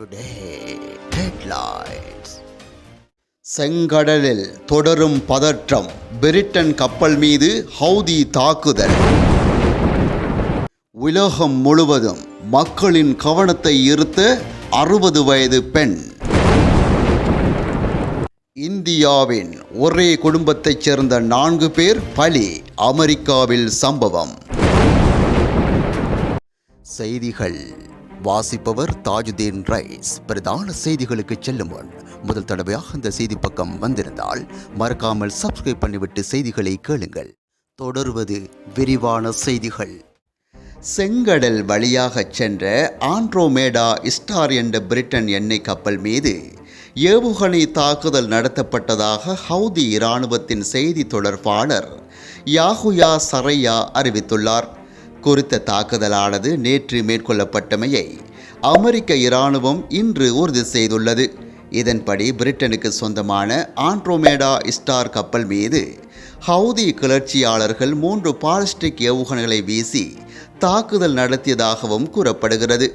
Today headlines செங்கடலில் தொடரும் பதற்றம். Britain கப்பல் மீது ஹவுதி தாக்குதல். உலகம் முழுவதும் மக்களின் கவனத்தை ஈர்த்த அறுபது வயது பெண். இந்தியாவின் ஒரே குடும்பத்தைச் சேர்ந்த நான்கு பேர் பலி. அமெரிக்காவில் சம்பவம். செய்திகள். வாசிப்பவர் தாஜுதீன் ரைஸ். பிரதான செய்திகளுக்கு செல்லும் முன் முதல் தடவையாக இந்த செய்தி பக்கம் வந்திருந்தால் மறக்காமல் சப்ஸ்கிரைப் பண்ணிவிட்டு செய்திகளை கேளுங்கள். தொடர்வது விரிவான செய்திகள். செங்கடல் வழியாகச் சென்ற ஆண்ட்ரோமேடா ஸ்டார் என்ற பிரிட்டன் எண்ணெய் கப்பல் மீது ஏவுகணை தாக்குதல் நடத்தப்பட்டதாக ஹவுதி இராணுவத்தின் செய்தி தொடர்பாளர் யாகுயா சரையா அறிவித்துள்ளார். குறித்த தாக்குதலானது நேற்று மேற்கொள்ளப்பட்டமையை அமெரிக்க இராணுவம் இன்று உறுதி செய்துள்ளது. இதன்படி பிரிட்டனுக்கு சொந்தமான ஆண்ட்ரோமேடா ஸ்டார் கப்பல் மீது ஹவுதி கிளர்ச்சியாளர்கள் மூன்று பாலிஸ்டிக் ஏவுகணைகளை வீசி தாக்குதல் நடத்தியதாகவும் கூறப்படுகிறது.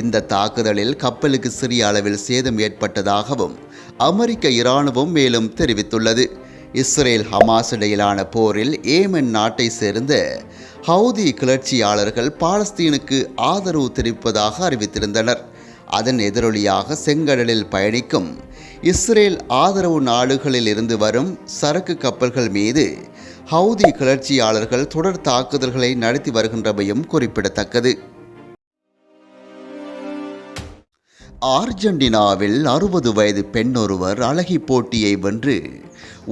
இந்த தாக்குதலில் கப்பலுக்கு சிறிய அளவில் சேதம் ஏற்பட்டதாகவும் அமெரிக்க இராணுவம் மேலும் தெரிவித்துள்ளது. இஸ்ரேல் ஹமாஸ் இடையிலான போரில் ஏமன் நாட்டை சேர்ந்த ஹவுதி கிளர்ச்சியாளர்கள் பாலஸ்தீனுக்கு ஆதரவு தெரிவிப்பதாக அறிவித்திருந்தனர். அதன் எதிரொலியாக செங்கடலில் பயணிக்கும் இஸ்ரேல் ஆதரவு நாடுகளில் இருந்து வரும் சரக்கு கப்பல்கள் மீது ஹவுதி கிளர்ச்சியாளர்கள் தொடர் தாக்குதல்களை நடத்தி வருகின்றமையும் குறிப்பிடத்தக்கது. ஆர்ஜென்டினாவில் அறுபது வயது பெண்ணொருவர் அழகி போட்டியை வென்று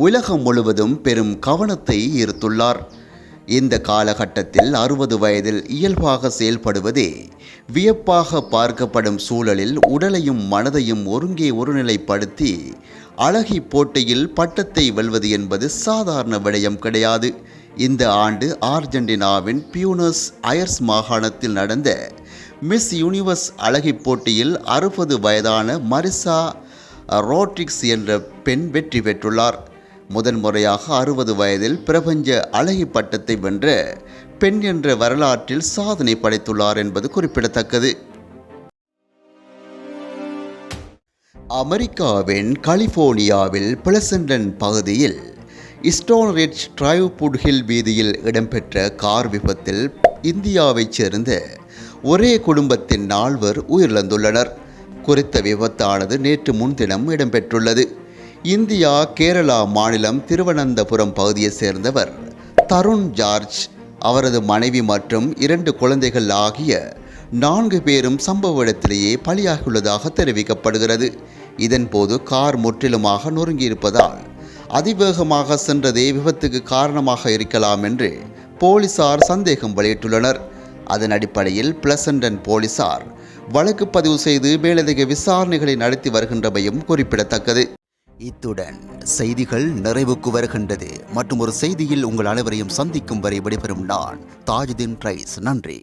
உலகம் முழுவதும் பெரும் கவனத்தை ஈர்த்துள்ளார். இந்த காலகட்டத்தில் அறுபது வயதில் இயல்பாக செயல்படுவதே வியப்பாக பார்க்கப்படும் சூழலில் உடலையும் மனதையும் ஒருங்கே ஒருநிலைப்படுத்தி அழகி போட்டியில் பட்டத்தை வெல்வது என்பது சாதாரண விடயம் கிடையாது. இந்த ஆண்டு ஆர்ஜென்டினாவின் பியூனஸ் அயர்ஸ் மாகாணத்தில் நடந்த மிஸ் யூனிவர்ஸ் அழகி போட்டியில் அறுபது வயதான மரிசா ரோட்ரிக்ஸ் என்ற பெண் வெற்றி பெற்றுள்ளார். முதன்முறையாக அறுபது வயதில் பிரபஞ்ச அழகி பட்டத்தை வென்ற பெண் என்ற வரலாற்றில் சாதனை படைத்துள்ளார் என்பது குறிப்பிடத்தக்கது. அமெரிக்காவின் கலிபோர்னியாவில் பிளசண்டன் பகுதியில் ஸ்டோன்ரிட்ஜ் டிரைவ் புட்ஹில் வீதியில் இடம்பெற்ற கார் விபத்தில் இந்தியாவைச் சேர்ந்த ஒரே குடும்பத்தின் நால்வர் உயிரிழந்துள்ளனர். குறித்த விபத்தானது நேற்று முன்தினம் இடம்பெற்றுள்ளது. இந்தியா கேரளா மாநிலம் திருவனந்தபுரம் பகுதியைச் சேர்ந்தவர் தருண் ஜார்ஜ். அவரது மனைவி மற்றும் இரண்டு குழந்தைகள் ஆகிய நான்கு பேரும் சம்பவ இடத்திலேயே பலியாகியுள்ளதாக தெரிவிக்கப்படுகிறது. இதன்போது கார் முற்றிலுமாக நொறுங்கியிருப்பதால் அதிவேகமாக சென்றதே விபத்துக்கு காரணமாக இருக்கலாம் என்று போலீசார் சந்தேகம் வெளியிட்டுள்ளனர். அதன் அடிப்படையில் பிளசண்டன் போலீசார் வழக்கு பதிவு செய்து மேலதிக விசாரணைகளை நடத்தி வருகின்றமையும் குறிப்பிடத்தக்கது. இத்துடன் செய்திகள் நிறைவுக்கு வருகின்றது. மற்றும் ஒரு செய்தியில் உங்கள் அனைவரையும் சந்திக்கும் வரை விடைபெறும் நான் தாஜுதீன் ரைஸ் நன்றி.